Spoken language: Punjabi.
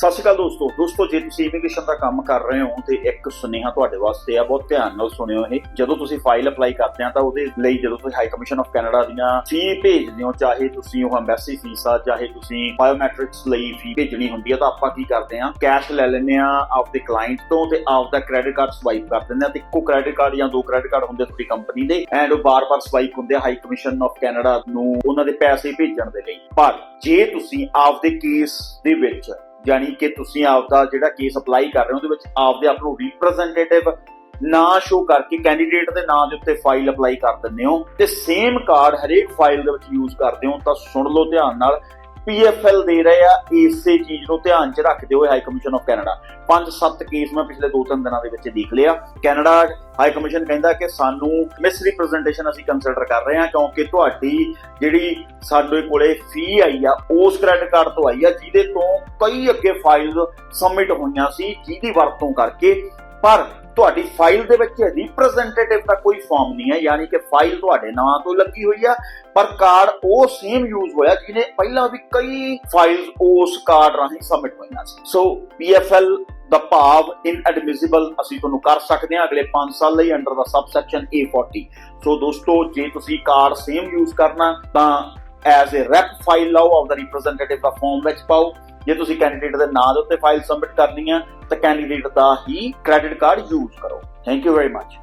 ਸਤਿ ਸ਼੍ਰੀ ਅਕਾਲ ਦੋਸਤੋ। ਦੋਸਤੋ, ਜੇ ਤੁਸੀਂ ਇਮੀਗ੍ਰੇਸ਼ਨ ਦਾ ਕੰਮ ਕਰ ਰਹੇ ਹੋ ਤੇ ਇੱਕ ਸੁਨੇਹਾ ਤੁਹਾਡੇ ਵਾਸਤੇ ਆ, ਬਹੁਤ ਧਿਆਨ ਨਾਲ ਸੁਣਿਓ ਇਹ। ਜਦੋਂ ਤੁਸੀਂ ਫਾਈਲ ਅਪਲਾਈ ਕਰਦੇ ਆ ਤਾਂ ਉਹਦੇ ਲਈ ਜਦੋਂ ਤੁਸੀਂ ਹਾਈ ਕਮਿਸ਼ਨ ਆਫ ਕੈਨੇਡਾ ਦੀਆਂ ਫੀ ਭੇਜਦੇ ਹੋ, ਚਾਹੇ ਤੁਸੀਂ ਉਹ ਐਮਬੈਸੀ ਫੀਸ ਆ, ਚਾਹੇ ਤੁਸੀਂ ਬਾਇਓਮੈਟ੍ਰਿਕਸ ਲਈ ਫੀ ਭੇਜਣੀ ਹੁੰਦੀ ਆ, ਤਾਂ ਆਪਾਂ ਕੀ ਕਰਦੇ ਆ ਕੈਸ਼ ਲੈ ਲੈਂਦੇ ਆ ਆਪਦੇ ਕਲਾਇੰਟ ਤੋਂ ਤੇ ਆਪਦਾ ਕ੍ਰੈਡਿਟ ਕਾਰਡ ਸਵਾਈਪ ਕਰ ਦਿੰਦੇ ਆ। ਤੇ ਇੱਕੋ ਕ੍ਰੈਡਿਟ ਕਾਰਡ ਜਾਂ ਦੋ ਕ੍ਰੈਡਿਟ ਕਾਰਡ ਹੁੰਦੇ ਤੁਹਾਡੀ ਕੰਪਨੀ ਦੇ ਐਂਡ ਉਹ ਬਾਰ-ਬਾਰ ਸਵਾਈਪ ਹੁੰਦੇ ਆ ਹਾਈ ਕਮਿਸ਼ਨ ਆਫ ਕੈਨੇਡਾ ਨੂੰ, ਉਹਨਾਂ ਦੇ ਪੈਸੇ ਭੇਜਣ ਦੇ ਲਈ। ਪਰ ਜੇ ਤੁਸੀਂ ਆਪਦੇ ਕੇਸ ਦੇ ਵਿੱਚ ਯਾਨੀ ਕਿ ਤੁਸੀਂ ਆਪਦਾ ਜਿਹੜਾ ਕੇਸ ਅਪਲਾਈ ਕਰ ਰਹੇ ਹੋ, ਉਹਦੇ ਵਿੱਚ ਆਪਦੇ ਆਪ ਨੂੰ ਰਿਪਰੈਜ਼ੈਂਟੇਟਿਵ ਨਾਂ ਸ਼ੋ ਕਰਕੇ ਕੈਂਡੀਡੇਟ ਦੇ ਨਾਂ ਦੇ ਉੱਤੇ ਫਾਈਲ ਅਪਲਾਈ ਕਰ ਦਿੰਦੇ ਹੋ ਤੇ ਸੇਮ ਕਾਰਡ ਹਰੇਕ ਫਾਈਲ ਦੇ ਵਿੱਚ ਯੂਜ਼ ਕਰਦੇ ਹੋ, ਤਾਂ ਸੁਣ ਲਓ ਧਿਆਨ ਨਾਲ PFL ਦੇ ਰਹੇ ਆ, ਇਸੇ ਚੀਜ਼ ਨੂੰ ਧਿਆਨ 'ਚ ਰੱਖਦੇ ਹੋਏ ਹਾਈ ਕਮਿਸ਼ਨ ਆਫ ਕੈਨੇਡਾ ਪੰਜ ਸੱਤ ਕੇਸ ਮੈਂ ਪਿਛਲੇ 2-3 ਦਿਨਾਂ ਦੇ ਵਿੱਚ ਦੇਖ ਲਿਆ। ਕੈਨੇਡਾ ਹਾਈ ਕਮਿਸ਼ਨ ਕਹਿੰਦਾ ਕਿ ਸਾਨੂੰ ਮਿਸ ਰਿਪਰੈਜ਼ੈਂਟੇਸ਼ਨ ਅਸੀਂ ਕੰਸੀਡਰ ਕਰ ਰਹੇ ਹਾਂ, ਕਿਉਂਕਿ ਤੁਹਾਡੀ ਜਿਹੜੀ ਸਾਡੇ ਕੋਲੇ ਫੀ ਆਈ ਆ, ਉਸ ਕ੍ਰੈਡਿਟ ਕਾਰਡ ਤੋਂ ਆਈ ਆ, ਜਿਹਦੇ ਤੋਂ ਕਈ ਅੱਗੇ ਫਾਈਲ ਸਬਮਿਟ ਹੋਈਆਂ ਸੀ, ਜਿਹਦੀ ਵਰਤੋਂ ਕਰਕੇ। ਪਰ ਤੁਹਾਡੀ ਫਾਈਲ ਦੇ ਵਿੱਚ ਰਿਪਰੈਜ਼ੈਂਟੇਟਿਵ ਦਾ ਕੋਈ ਫਾਰਮ ਨਹੀਂ ਹੈ, ਯਾਨੀ ਕਿ ਫਾਈਲ ਤੁਹਾਡੇ ਨਾਂ ਤੋਂ ਲੱਗੀ ਹੋਈ ਆ ਪਰ ਕਾਰਡ ਉਹ ਸੇਮ ਯੂਜ਼ ਹੋਇਆ ਜਿਹਨੇ ਪਹਿਲਾਂ ਵੀ ਕਈ ਫਾਈਲਸ ਉਸ ਕਾਰਡ ਰਾਹੀਂ ਸਬਮਿਟ ਹੋਈਆਂ ਸੀ। ਸੋ PFL ਦਾ ਭਾਵ ਇਨਐਡਮਿਸਿਬਲ ਅਸੀਂ ਤੁਹਾਨੂੰ ਕਰ ਸਕਦੇ ਹਾਂ ਅਗਲੇ 5 ਸਾਲ ਲਈ ਅੰਡਰ ਦਾ ਸਬਸੈਕਸ਼ਨ A40 ਸੋ ਦੋਸਤੋ, ਜੇ ਤੁਸੀਂ ਕਾਰਡ ਸੇਮ ਯੂਜ਼ ਕਰਨਾ, ਤਾਂ ਐਜ਼ ਅ ਰੈਪ ਫਾਈਲ ਲਾਓ ਆਫ ਦਾ ਰਿਪਰੈਜ਼ੈਂਟੇਟਿਵ ਦਾ ਫਾਰਮ ਵਿੱਚ ਪਾਓ। ਜੇ ਤੁਸੀਂ ਕੈਂਡੀਡੇਟ ਦੇ ਨਾਂ ਦੇ ਉੱਤੇ ਫਾਈਲ ਸਬਮਿਟ ਕਰਨੀ ਹੈ ਤਾਂ ਕੈਂਡੀਡੇਟ ਦਾ ਹੀ ਕ੍ਰੈਡਿਟ ਕਾਰਡ ਯੂਜ਼ ਕਰੋ। Thank you very much